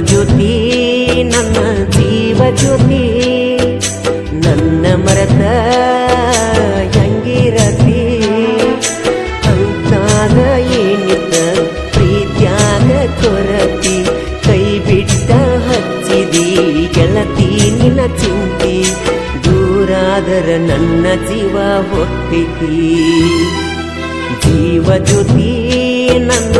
ಜ್ಯೋತಿ ನನ್ನ ಜೀವ ಜ್ಯೋತಿ ನನ್ನ ಮರತ ಹೆಂಗಿರತಿ ಅಂತಾದ ಏನಿದ್ದ ಪ್ರೀತ್ಯಾಗ ಕೊರತಿ ಕೈ ಬಿಟ್ಟ ಹಚ್ಚಿದಿ ಗೆಳತಿ ನಿನ್ನ ಚಿಂತಿ, ದೂರಾದರ ನನ್ನ ಜೀವ ಹೊತ್ತಿತಿ. ಜೀವ ಜ್ಯೋತಿ ನನ್ನ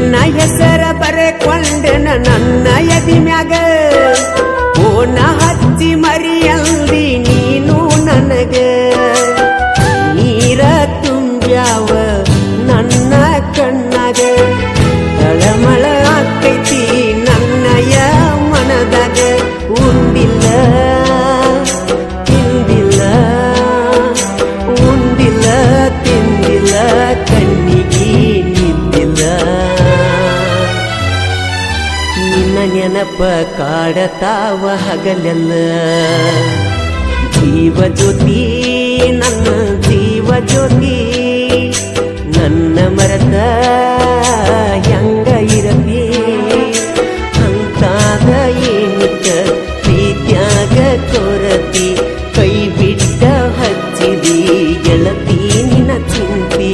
ನಿನ್ನ ಹೆಸರ ಬರೆಕೊಂಡೆನ ನನ್ನ ಎದಿ ಮ್ಯಾಗ ಓನ ನೆನಪ ಕಾಡತಾವ ಹಗಲೆಲ್ಲ. ಜೀವ ಜ್ಯೋತಿ, ನನ್ನ ಜೀವ ಜ್ಯೋತಿ, ನನ್ನ ಮರದ ಹೆಂಗ ಇರತಿ? ಅಂತಾದ ಏನಿತ್ತ ಪ್ರೀತ್ಯಾಗ ಕೊರತಿ, ಕೈ ಬಿಟ್ಟ ಹಚ್ಚಿದಿ, ಗೆಳತಿ ನಿನ್ನ ಚಿಂತಿ,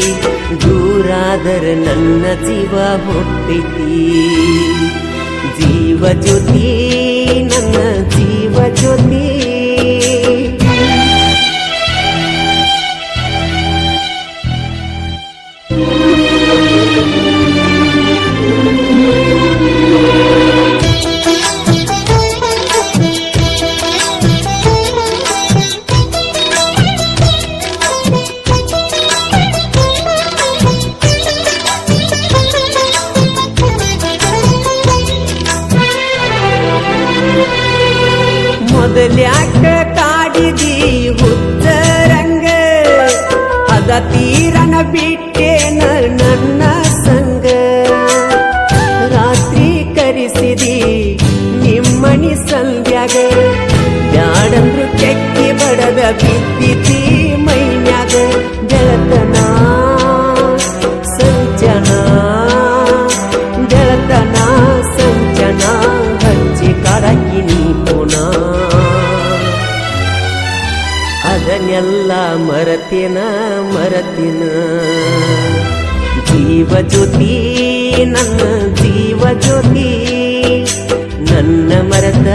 ದೂರಾದರ ನನ್ನ ಜೀವ ಹೊತ್ತೈತಿ ಮೊದಲ್ಯಾಕ ಕಾಡಿದಿ ಹುಚ್ಚರಂಗ. ಅದ ತೀರನ ಬಿಟ್ಟೇನ ನನ್ನ ಸಂಗ. ರಾತ್ರಿ ಕರಿಸಿದಿ ನಿಮ್ಮಣಿ ಸಂಧ್ಯಾಗ ಬ್ಯಾಡಂದ್ರು ಕೆಕ್ಕಿ ಬಡದ ಬಿದ್ದಿತಿ ಮೈನ್ಯಾಗ. ಗೆಳತನ, ಸಂಚನ ಗೆಳತನ, ಸಂಚನ. ಹಚ್ಚಿ ಕಾಡಕ್ಕಿ ನೀ ಪುಣ ಅದನ್ನೆಲ್ಲ ಮರತಿನ ಮರತಿನ. ಜೀವ ಜ್ಯೋತಿ ನನ್ನ ಜೀವ ಜ್ಯೋತಿ ನನ್ನ ಮರತ